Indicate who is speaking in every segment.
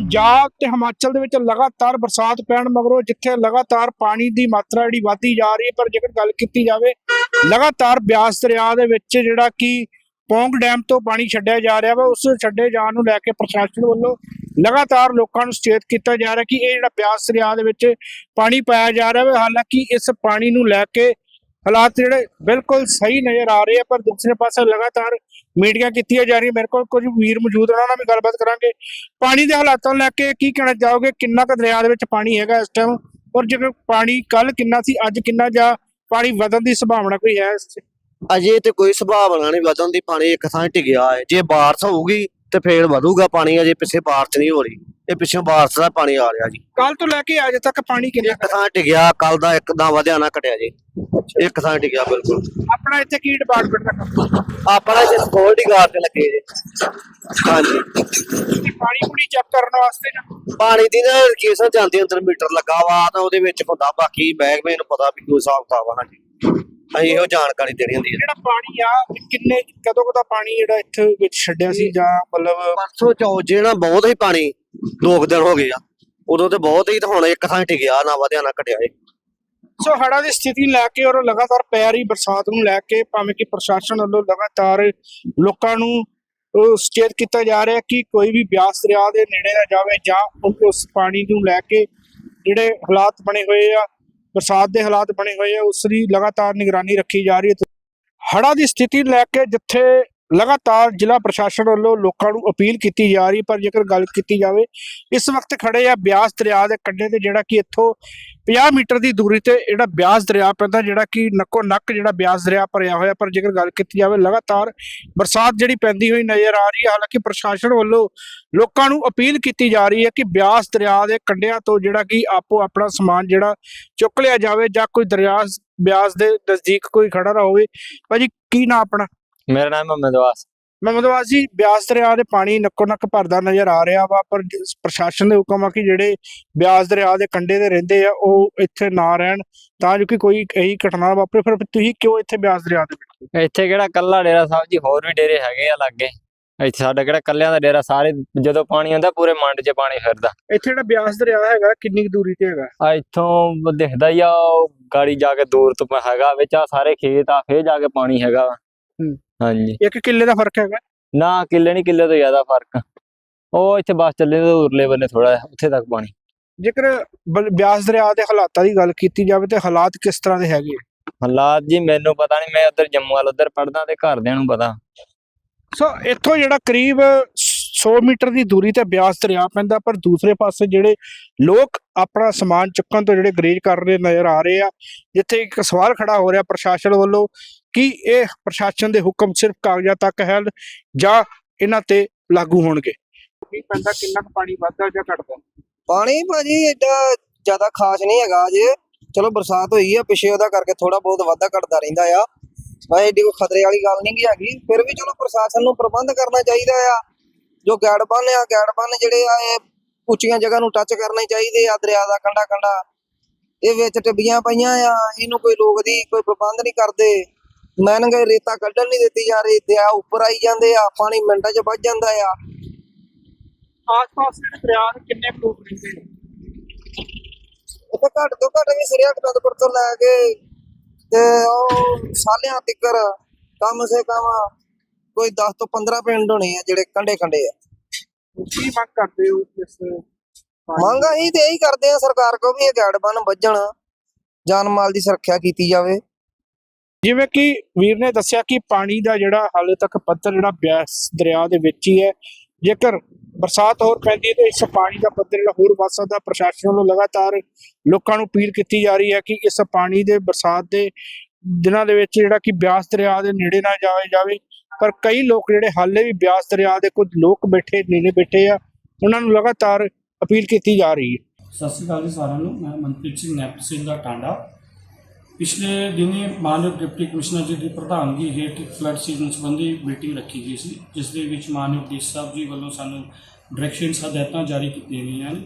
Speaker 1: ਪੰਜਾਬ ਤੇ ਹਿਮਾਚਲ ਦੇ ਵਿੱਚ ਲਗਾਤਾਰ ਬਰਸਾਤ ਪੈਣ ਮਗਰੋਂ ਜਿੱਥੇ ਲਗਾਤਾਰ ਪਾਣੀ ਦੀ ਮਾਤਰਾ ਜਿਹੜੀ ਵਧਦੀ ਜਾ ਰਹੀ ਹੈ, ਪਰ ਜੇਕਰ ਗੱਲ ਕੀਤੀ ਜਾਵੇ, ਲਗਾਤਾਰ ਬਿਆਸ ਦਰਿਆ ਦੇ ਵਿੱਚ ਜਿਹੜਾ ਕਿ ਪੌਂਗ ਡੈਮ ਤੋਂ ਪਾਣੀ ਛੱਡਿਆ ਜਾ ਰਿਹਾ ਵਾ, ਉਸ ਛੱਡੇ ਜਾਣ ਨੂੰ ਲੈ ਕੇ ਪ੍ਰਸ਼ਾਸਨ ਵੱਲੋਂ ਲਗਾਤਾਰ ਲੋਕਾਂ ਨੂੰ ਸੁਚੇਤ ਕੀਤਾ ਜਾ ਰਿਹਾ ਕਿ ਇਹ ਜਿਹੜਾ ਬਿਆਸ ਦਰਿਆ ਦੇ ਵਿੱਚ ਪਾਣੀ ਪਾਇਆ ਜਾ ਰਿਹਾ ਵਾ, ਹਾਲਾਂਕਿ ਇਸ ਪਾਣੀ ਨੂੰ ਲੈ ਕੇ ਹਾਲਾਤ ਜਿਹੜੇ ਬਿਲਕੁਲ ਸਹੀ ਨਜ਼ਰ ਆ ਰਹੇ ਆ, ਪਰ ਦੂਸਰੇ ਪਾਸੇ ਲਗਾਤਾਰ ਮੀਟਿੰਗਾਂ ਕੀਤੀਆਂ ਜਾ ਰਹੀਆਂ, ਮੇਰੇ ਕੋਲ ਕੁਝ ਵੀਰ ਮੌਜੂਦ ਉਹਨਾਂ ਨਾਲ ਵੀ ਗੱਲਬਾਤ ਕਰਾਂਗੇ। ਪਾਣੀ ਦੇ ਹਾਲਾਤਾਂ ਨੂੰ ਲੈ ਕੇ ਕੀ ਕਹਿਣਾ ਚਾਹੋਗੇ? ਕਿੰਨਾ ਕੁ ਦਰਿਆ ਦੇ ਵਿੱਚ ਪਾਣੀ ਹੈਗਾ ਇਸ ਟਾਈਮ ਔਰ ਜੇਕਰ ਪਾਣੀ ਕੱਲ ਕਿੰਨਾ ਸੀ, ਅੱਜ ਕਿੰਨਾ ਜਾਂ ਪਾਣੀ ਵਧਣ ਦੀ ਸੰਭਾਵਨਾ ਕੋਈ ਹੈ ਇਸ 'ਚ?
Speaker 2: ਅਜੇ ਤੇ ਕੋਈ ਸੰਭਾਵਨਾ ਨਹੀਂ ਵਧਣ ਦੀ, ਪਾਣੀ ਇੱਕ ਥਾਂ ਟਿਕਿਆ ਹੈ। ਜੇ ਬਾਰਿਸ਼ ਹੋਊਗੀ ਤੇ ਫੇਰ ਵਧੂਗਾ ਪਾਣੀ ਅਜੇ ਪਿੱਛੇ ਬਾਰਿਸ਼ ਨਹੀਂ ਹੋ ਰਹੀ। ਇਹ ਪਿੱਛੋਂ ਬਾਰਿਸ਼ ਦਾ ਪਾਣੀ ਆ ਰਿਹਾ ਜੀ।
Speaker 1: ਕੱਲ ਤੋਂ ਲੈ ਕੇ ਅੱਜ ਤੱਕ ਪਾਣੀ ਕਿੰਨਾ
Speaker 2: ਇੱਕ ਥਾਂ ਟਿਕਿਆ ਕੱਲ ਦਾ ਇੱਕਦਮ ਵਧਿਆ ਨਾ ਘਟਿਆ ਜੀ। ਇੱਕ ਥਾਂ ਟਿਕਿਆ ਬਿਲਕੁਲ।
Speaker 1: ਆਪਣਾ ਇੱਥੇ ਕੀ ਡਿਪਾਰਟਮੈਂਟ ਦਾ ਕੰਮ?
Speaker 2: ਆਪਣਾ ਜੇ ਸਕਿਉਰਟੀ ਗਾਰਡ ਤੇ ਲੱਗੇ ਜੀ। ਹਾਂਜੀ।
Speaker 1: ਪਾਣੀ ਪੂਣੀ ਚੈੱਕ ਕਰਨ ਵਾਸਤੇ ਨਾ?
Speaker 2: ਪਾਣੀ ਦੀ ਨਾ ਲੋਕੇਸ਼ਨ ਜਾਂਦੀ ਅੰਦਰ ਮੀਟਰ ਲੱਗਾ ਵਾ ਤਾਂ ਉਹਦੇ ਵਿੱਚ ਹੁੰਦਾ ਬਾਕੀ ਮਹਿਕਮੇ ਨੂੰ ਪਤਾ ਵੀ ਕੋਈ ਹਿਸਾਬ ਕਿਤਾਬ ਆ ਹਾਂਜੀ। ਅਸੀਂ ਇਹੋ ਜਾਣਕਾਰੀ ਦੇਣੀ ਹੁੰਦੀ ਹੈ।
Speaker 1: ਜਿਹੜਾ ਪਾਣੀ ਆ ਕਿੰਨੇ ਕਦੋਂ ਕਦਾ ਪਾਣੀ ਜਿਹੜਾ ਇੱਥੇ ਵਿੱਚ ਛੱਡਿਆ ਸੀ ਜਾਂ ਮਤਲਬ
Speaker 2: ਪਰਸੋਂ ਚੌਥੇ ਨਾ ਬਹੁਤ ਹੀ ਪਾਣੀ ਦੋ ਕੁ ਦਿਨ ਹੋ ਗਏ ਆ ਉਦੋਂ ਤੇ ਬਹੁਤ ਹੀ ਤੇ ਹੁਣ ਇੱਕ ਥਾਂ ਟਿਕਿਆ ਨਾ ਵਧਿਆ ਨਾ ਘਟਿਆ ਏ
Speaker 1: ਸੋ ਹੜ੍ਹਾਂ ਦੀ ਸਥਿਤੀ ਨੂੰ ਲੈ ਕੇ ਔਰ ਲਗਾਤਾਰ ਪੈ ਰਹੀ ਬਰਸਾਤ ਨੂੰ ਲੈ ਕੇ ਭਾਵੇਂ ਕਿ ਪ੍ਰਸ਼ਾਸਨ ਵੱਲੋਂ ਲਗਾਤਾਰ ਲੋਕਾਂ ਨੂੰ ਸੁਚੇਤ ਕੀਤਾ ਜਾ ਰਿਹਾ ਕਿ ਕੋਈ ਵੀ ਬਿਆਸ ਦਰਿਆ ਦੇ ਨੇੜੇ ਨਾ ਜਾਵੇ ਜਾਂ ਉਸ ਪਾਣੀ ਨੂੰ ਲੈ ਕੇ ਜਿਹੜੇ ਹਾਲਾਤ ਬਣੇ ਹੋਏ ਆ ਬਰਸਾਤ ਦੇ ਹਾਲਾਤ ਬਣੇ ਹੋਏ ਆ, ਉਸ ਦੀ ਲਗਾਤਾਰ ਨਿਗਰਾਨੀ ਰੱਖੀ ਜਾ ਰਹੀ ਹੈ। ਹੜ੍ਹਾਂ ਦੀ ਸਥਿਤੀ ਨੂੰ ਲੈ ਕੇ ਜਿੱਥੇ ਲਗਾਤਾਰ ਜ਼ਿਲ੍ਹਾ ਪ੍ਰਸ਼ਾਸਨ ਵੱਲੋਂ ਲੋਕਾਂ ਨੂੰ ਅਪੀਲ ਕੀਤੀ ਜਾ ਰਹੀ, ਪਰ ਜੇਕਰ ਗੱਲ ਕੀਤੀ ਜਾਵੇ, ਇਸ ਵਕਤ ਖੜੇ ਆ ਬਿਆਸ ਦਰਿਆ ਦੇ ਕੰਢੇ ਤੇ, ਜਿਹੜਾ ਕਿ ਇੱਥੋਂ 50 ਮੀਟਰ ਦੀ ਦੂਰੀ ਤੇ ਜਿਹੜਾ ਬਿਆਸ ਦਰਿਆ ਪੈਂਦਾ, ਜਿਹੜਾ ਕਿ ਨੱਕੋ ਨੱਕ ਜਿਹੜਾ ਬਿਆਸ ਦਰਿਆ ਭਰਿਆ ਹੋਇਆ, ਪਰ ਜੇਕਰ ਗੱਲ ਕੀਤੀ ਜਾਵੇ, ਲਗਾਤਾਰ ਬਰਸਾਤ ਜਿਹੜੀ ਪੈਂਦੀ ਹੋਈ ਨਜ਼ਰ ਆ ਰਹੀ ਹੈ, ਹਾਲਾਂਕਿ ਪ੍ਰਸ਼ਾਸਨ ਵੱਲੋਂ ਲੋਕਾਂ ਨੂੰ ਅਪੀਲ ਕੀਤੀ ਜਾ ਰਹੀ ਹੈ ਕਿ ਬਿਆਸ ਦਰਿਆ ਦੇ ਕੰਢਿਆਂ ਤੋਂ ਜਿਹੜਾ ਕਿ ਆਪੋ ਆਪਣਾ ਸਮਾਨ ਜਿਹੜਾ ਚੁੱਕ ਲਿਆ ਜਾਵੇ ਜਾਂ ਕੋਈ ਦਰਿਆ ਬਿਆਸ ਦੇ ਨਜ਼ਦੀਕ ਕੋਈ ਖੜਾ ਨਾ ਹੋਵੇ। ਭਾਜੀ, ਕੀ ਨਾ ਆਪਣਾ?
Speaker 3: ਮੇਰਾ ਨਾਮ ਮੁਹੰਮਦ ਵਾਸ
Speaker 1: ਮਮਦਵਾਸ ਜੀ ਬਿਆਸ ਦਰਿਆ ਦੇ ਪਾਣੀ ਨੱਕੋ ਨੱਕ ਭਰਦਾ ਨਜ਼ਰ ਆ ਰਿਹਾ ਵਾ ਪਰ ਜ- ਪ੍ਰਸ਼ਾਸਨ ਦੇ ਹੁਕਮ ਆ ਕਿ ਜਿਹੜੇ ਬਿਆਸ ਦਰਿਆ ਦੇ ਕੰਢੇ ਤੇ ਰਹਿੰਦੇ ਆ ਉਹ ਇੱਥੇ ਨਾ ਰਹਿਣ ਤਾਂ ਜੋ ਕਿ ਕੋਈ ਇਹੀ ਘਟਨਾ ਨਾ ਵਾਪਰੇ। ਫਿਰ ਤੁਸੀਂ ਕਿਉਂ ਇੱਥੇ ਬਿਆਸ ਦਰਿਆ ਦੇ ਵਿੱਚ?
Speaker 3: ਇੱਥੇ ਕਿਹੜਾ ਕੱਲਾ ਡੇਰਾ ਸਾਹਿਬ ਜੀ ਹੋਰ ਵੀ ਡੇਰੇ ਹੈਗੇ ਆ ਲਾਗੇ। ਇੱਥੇ ਸਾਡਾ ਕਿਹੜਾ ਕੱਲਿਆਂ ਦਾ ਡੇਰਾ ਸਾਰੇ ਜਦੋਂ ਪਾਣੀ ਆਉਂਦਾ ਪੂਰੇ ਮੰਡ 'ਚ ਪਾਣੀ ਫਿਰਦਾ।
Speaker 1: ਇੱਥੇ ਜਿਹੜਾ ਬਿਆਸ ਦਰਿਆ ਹੈਗਾ ਕਿੰਨੀ ਕੁ ਦੂਰੀ ਤੇ ਹੈਗਾ?
Speaker 3: ਆ ਇੱਥੋਂ ਦਿਖਦਾ ਹੀ ਆ ਉਹ ਗਾੜੀ ਜਾ ਕੇ ਦੂਰ ਤੋਂ ਪ- ਹੈਗਾ ਵਿੱਚ ਆ ਸਾਰੇ ਖੇਤ ਆ ਫੇਰ ਜਾ ਕੇ ਪਾਣੀ ਹੈਗਾ ਵਾ।
Speaker 1: ਹੂੰ।
Speaker 3: ਹਾਂਜੀ।
Speaker 1: ਇੱਕ ਕਿੱਲੇ ਦਾ ਫ਼ਰਕ ਹੈਗਾ?
Speaker 3: ਨਾ ਕਿੱਲੇ ਨਹੀਂ ਕਿੱਲੇ ਤੋਂ ਜ਼ਿਆਦਾ ਫ਼ਰਕ। ਉਹ ਇੱਥੇ ਬੱਸ ਚੱਲੇ ਤੋਂ ਉਰਲੇ ਬੰਨੇ ਥੋੜਾ ਉੱਥੇ ਤੱਕ ਪਾਣੀ
Speaker 1: ਜੇਕਰ ਬਿਆਸ ਦਰਿਆ ਦੇ ਹਾਲਾਤਾਂ ਦੀ ਗੱਲ ਕੀਤੀ ਜਾਵੇ ਤੇ ਹਾਲਾਤ ਕਿਸ ਤਰ੍ਹਾਂ ਦੇ ਹੈਗੇ?
Speaker 3: ਹਾਲਾਤ ਜੀ ਮੈਨੂੰ ਪਤਾ ਨਹੀਂ ਮੈਂ ਉਧਰ ਜੰਮੂ ਵਾਲ ਉਧਰ ਪੜਦਾ ਤੇ ਘਰਦਿਆਂ ਨੂੰ ਪਤਾ।
Speaker 1: ਸੋ ਇੱਥੋਂ ਜਿਹੜਾ ਕਰੀਬ 100 ਮੀਟਰ ਦੀ ਦੂਰੀ ਤੇ ਬਿਆਸ ਦਰਿਆ ਪੈਂਦਾ ਪਰ ਦੂਸਰੇ ਪਾਸੇ ਜਿਹੜੇ ਲੋਕ ਆਪਣਾ ਸਮਾਨ ਚੁੱਕਣ ਤੋਂ ਜਿਹੜੇ ਗਰੇਜ ਕਰ ਰਹੇ ਨਜ਼ਰ ਆ ਰਹੇ ਆ ਜਿੱਥੇ ਇੱਕ ਸਵਾਲ ਖੜਾ ਹੋ ਰਿਹਾ ਪ੍ਰਸ਼ਾਸਨ ਵੱਲੋਂ ਕਿ ਇਹ ਪ੍ਰਸ਼ਾਸਨ ਦੇ ਹੁਕਮ ਸਿਰਫ ਕਾਗਜ਼ਾਂ ਤੱਕ ਹੈ ਜਾਂ ਇਹਨਾਂ ਤੇ ਲਾਗੂ ਹੋਣਗੇ? ਕੀ ਪੈਂਦਾ ਕਿੰਨਾ ਕੁ ਪਾਣੀ ਵੱਧਦਾ ਜਾਂ ਘਟਦਾ?
Speaker 4: ਪਾਣੀ ਭਾਜੀ ਏਡਾ ਜ਼ਿਆਦਾ ਖਾਸ ਨਹੀਂ ਹੈਗਾ ਅਜੇ। ਚਲੋ ਬਰਸਾਤ ਹੋਈ ਆ ਪਿਛੇ ਉਹਦਾ ਕਰਕੇ ਥੋੜਾ ਬਹੁਤ ਵਾਧਾ ਘਟਦਾ ਰਹਿੰਦਾ ਆ। ਵੈਸੇ ਏਡੀ ਕੋਈ ਖਤਰੇ ਵਾਲੀ ਗੱਲ ਨਹੀਂ ਹੈਗੀ ਫਿਰ ਵੀ ਚਲੋ ਪ੍ਰਸ਼ਾਸਨ ਨੂੰ ਪ੍ਰਬੰਧ ਕਰਨਾ ਚਾਹੀਦਾ ਆ। ਜੋ ਗੈੜ ਬੰਨ ਆ ਗੈੜ ਬੰਨ ਜਿਹੜੇ ਆ ਇਹ ਉੱਚੀਆਂ ਜਗ੍ਹਾ ਨੂੰ ਟੱਚ ਕਰਨੇ ਚਾਹੀਦੇ ਆ ਦਰਿਆ ਦਾ ਕੰਢਾ ਕੰਢਾ। ਇਹ ਵਿੱਚ ਟਿੱਬੀਆਂ ਪਈਆਂ ਆ ਇਹਨੂੰ ਕੋਈ ਰੋਕਦੀ ਕੋਈ ਪ੍ਰਬੰਧ ਨਹੀਂ ਕਰਦੇ। ਮੈਨਗੇ ਰੇਤਾ ਕੱਢਣ ਨਹੀਂ ਦਿੱਤੀ ਜਾ ਰਹੀ ਦਰਿਆ ਉੱਪਰ ਆਈ ਜਾਂਦੇ ਆ ਪਾਣੀ ਮਿੰਟਾਂ 'ਚ ਵੱਜ ਜਾਂਦਾ ਆ।
Speaker 1: ਆਸ-ਪਾਸ ਜਿਹੜੇ ਦਰਿਆ ਦੇ ਕਿੰਨੇ ਲੋਕ ਰਹਿੰਦੇ ਨੇ?
Speaker 4: ਉੱਥੇ ਘੱਟ ਤੋਂ ਘੱਟ ਵੀ ਸ੍ਰੀ ਅਕਬਰਪੁਰ ਤੋਂ ਲੈ ਕੇ ਤੇ ਉਹ ਸਾਲਿਆਂ ਤਿੱਕਰ ਕਮ ਸੇ ਕਮ ਕੋਈ 10 ਤੋਂ 15 ਪਿੰਡ ਹੋਣੇ ਆ ਜਿਹੜੇ ਕੰਡੇ ਕੰਡੇ ਆ।
Speaker 1: ਕੀ ਮੰਗ ਕਰਦੇ ਹੋ ਇਸ
Speaker 4: ਮੰਗ ਅਸੀਂ ਤੇ ਇਹੀ ਕਰਦੇ ਆ ਸਰਕਾਰ ਕੋ ਵੀ ਇਹ ਗੈੜ ਬੰਨ ਵੱਜਣ ਜਾਨ ਮਾਲ ਦੀ ਸੁਰੱਖਿਆ ਕੀਤੀ ਜਾਵੇ।
Speaker 1: ਜਿਵੇਂ ਕਿ ਵੀਰ ਨੇ ਦੱਸਿਆ ਕਿ ਪਾਣੀ ਦਾ ਜਿਹੜਾ ਹਾਲੇ ਤੱਕ ਪੱਧਰ ਜਿਹੜਾ ਬਿਆਸ ਦਰਿਆ ਦੇ ਵਿੱਚ ਹੀ ਹੈ ਜੇਕਰ ਬਰਸਾਤ ਹੋਰ ਪੈਂਦੀ ਹੈ ਤਾਂ ਇਸ ਪਾਣੀ ਦਾ ਪੱਧਰ ਜਿਹੜਾ ਹੋਰ ਵੱਧ ਸਕਦਾ ਪ੍ਰਸ਼ਾਸਨ ਵੱਲੋਂ ਲਗਾਤਾਰ ਲੋਕਾਂ ਨੂੰ ਅਪੀਲ ਕੀਤੀ ਜਾ ਰਹੀ ਹੈ ਕਿ ਇਸ ਪਾਣੀ ਦੇ ਬਰਸਾਤ ਦੇ ਦਿਨਾਂ ਦੇ ਵਿੱਚ ਜਿਹੜਾ ਕਿ ਬਿਆਸ ਦਰਿਆ ਦੇ ਨੇੜੇ ਨਾ ਜਾਵੇ ਜਾਵੇ। ਪਰ ਕਈ ਲੋਕ ਜਿਹੜੇ ਹਾਲੇ ਵੀ ਬਿਆਸ ਦਰਿਆ ਦੇ ਕੁਝ ਲੋਕ ਬੈਠੇ ਨੇੜੇ ਬੈਠੇ ਆ, ਉਹਨਾਂ ਨੂੰ ਲਗਾਤਾਰ ਅਪੀਲ ਕੀਤੀ ਜਾ ਰਹੀ ਹੈ।
Speaker 5: ਸਤਿ ਸ਼੍ਰੀ ਅਕਾਲ ਜੀ ਸਾਰਿਆਂ ਨੂੰ। ਮੈਂ ਮਨਪ੍ਰੀਤ ਸਿੰਘ ਨੈਪ ਦਾ ਟਾਂਡਾ। ਪਿਛਲੇ ਦਿਨੀ ਮਾਨਯੋਗ ਡਿਪਟੀ ਕਮਿਸ਼ਨਰ ਜੀ ਦੀ ਪ੍ਰਧਾਨਗੀ ਹੇਠ ਫਲੱਡ ਸੀਜ਼ਨ ਸੰਬੰਧੀ ਮੀਟਿੰਗ ਰੱਖੀ ਗਈ ਸੀ, ਜਿਸ ਦੇ ਵਿੱਚ ਮਾਨਯੋਗ ਡੀ ਸਾਹਿਬ ਜੀ ਵੱਲੋਂ ਸਾਨੂੰ ਡਾਇਰੈਕਸ਼ਨਸ ਹਦਾਇਤਾਂ ਜਾਰੀ ਕੀਤੀਆਂ ਗਈਆਂ ਹਨ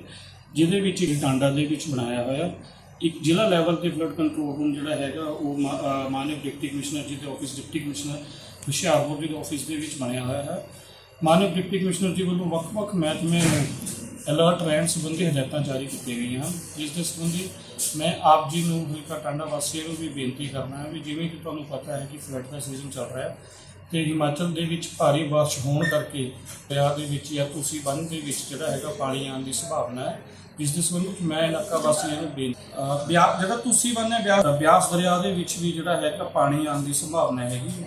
Speaker 5: ਜਿਹਦੇ ਵਿੱਚ ਇਹ ਟਾਂਡਾ ਦੇ ਵਿੱਚ ਬਣਾਇਆ ਹੋਇਆ। ਇੱਕ ਜ਼ਿਲ੍ਹਾ ਲੈਵਲ ਤੇ ਫਲੱਡ ਕੰਟਰੋਲ ਰੂਮ ਜਿਹੜਾ ਹੈਗਾ, ਉਹ ਮਾ- ਮਾਨਯੋਗ ਡਿਪਟੀ ਕਮਿਸ਼ਨਰ ਜੀ ਦੇ ਆਫਿਸ ਡਿਪਟੀ ਕਮਿਸ਼ਨਰ ਹੁਸ਼ਿਆਰਪੁਰ ਦੇ ਆਫਿਸ ਦੇ ਵਿੱਚ ਬਣਿਆ ਹੋਇਆ ਹੈ। ਮਾਨਯੋਗ ਡਿਪਟੀ ਕਮਿਸ਼ਨਰ ਜੀ ਵੱਲੋਂ ਵੱਖ-ਵੱਖ ਮਹਿਕਮੇ ਨੂੰ ਅਲਰਟ ਰਹਿਣ ਸੰਬੰਧੀ ਹਦਾਇਤਾਂ ਜਾਰੀ ਕੀਤੀਆਂ ਗਈਆਂ। ਹਨ ਜਿਸ ਦੇ ਸੰਬੰਧੀ ਮੈਂ ਆਪ ਜੀ ਨੂੰ ਹਲਕਾ ਟਾਂਡਾ ਵਾਸੀਆਂ ਨੂੰ ਵੀ ਬੇਨਤੀ ਕਰਨਾ ਹੈ ਵੀ ਜਿਵੇਂ ਕਿ ਤੁਹਾਨੂੰ ਪਤਾ ਹੈ ਕਿ ਫਲੱਡ ਦਾ ਸੀਜ਼ਨ ਚੱਲ ਰਿਹਾ ਹੈ ਤੇ ਹਿਮਾਚਲ ਦੇ ਵਿੱਚ ਭਾਰੀ ਬਾਰਿਸ਼ ਹੋਣ ਕਰਕੇ ਦਰਿਆ ਦੇ ਵਿੱਚ ਜਾਂ ਤੁਸੀਂ ਬੰਨ ਦੇ ਵਿੱਚ ਜਿਹੜਾ ਹੈਗਾ ਪਾਣੀ ਆਉਣ ਦੀ ਸੰਭਾਵਨਾ ਹੈ। ਜਿਸ ਦੇ ਸੰਬੰਧ ਮੈਂ ਇਲਾਕਾ ਵਾਸੀਆਂ ਨੂੰ ਬੇਨਤੀ ਅਹ ਜਿਹੜਾ ਤੁਸੀਂ ਬੰਨ ਹੈ ਬਿਆਸ ਦਰਿਆ ਦੇ ਵਿੱਚ ਵੀ ਜਿਹੜਾ ਹੈਗਾ ਪਾਣੀ ਆਉਣ ਦੀ ਸੰਭਾਵਨਾ ਹੈਗੀ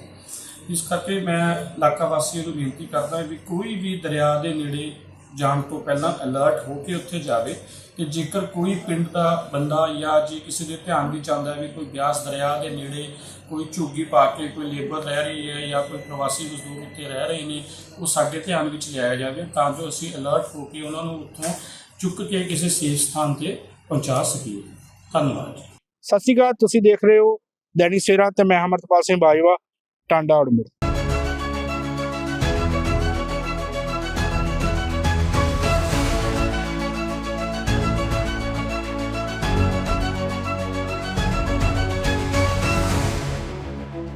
Speaker 5: ਇਸ ਕਰਕੇ ਮੈਂ ਇਲਾਕਾ ਵਾਸੀਆਂ ਨੂੰ ਬੇਨਤੀ ਕਰਦਾ ਵੀ ਕੋਈ ਵੀ ਦਰਿਆ ਦੇ ਨੇੜੇ ਜਾਣ ਤੋਂ ਪਹਿਲਾਂ ਅਲਰਟ ਹੋ ਕੇ ਉੱਥੇ ਜਾਵੇ ਤੇ ਜੇਕਰ ਕੋਈ ਪਿੰਡ ਦਾ ਬੰਦਾ ਜਾਂ ਜੇ ਕਿਸੇ ਦੇ ਧਿਆਨ ਵਿੱਚ ਆਉਂਦਾ ਵੀ ਕੋਈ ਬਿਆਸ ਦਰਿਆ ਦੇ ਨੇੜੇ ਕੋਈ ਝੁੱਗੀ ਪਾ ਕੇ ਕੋਈ ਲੇਬਰ ਰਹਿ ਰਹੀ ਹੈ ਜਾਂ ਕੋਈ ਪ੍ਰਵਾਸੀ ਮਜ਼ਦੂਰ ਉੱਥੇ ਰਹਿ ਰਹੇ ਨੇ, ਉਹ ਸਾਡੇ ਧਿਆਨ ਵਿੱਚ ਲਿਆਇਆ ਜਾਵੇ ਤਾਂ ਜੋ ਅਸੀਂ ਅਲਰਟ ਹੋ ਕੇ ਉਹਨਾਂ ਨੂੰ ਉੱਥੋਂ ਚੁੱਕ ਕੇ ਕਿਸੇ ਸੇਫ ਸਥਾਨ ਤੇ ਪਹੁੰਚਾ ਸਕੀਏ। ਧੰਨਵਾਦ
Speaker 1: ਸਤਿ ਸ਼੍ਰੀ ਅਕਾਲ, ਤੁਸੀਂ ਦੇਖ ਰਹੇ ਹੋ ਦੈਨਿਕ ਸਵੇਰਾ ਤੇ ਮੈਂ ਅਮਰਤਪਾਲ ਸਿੰਘ ਬਾਜਵਾ। ਟਾਂਡਾ ਉੜਮੁੜ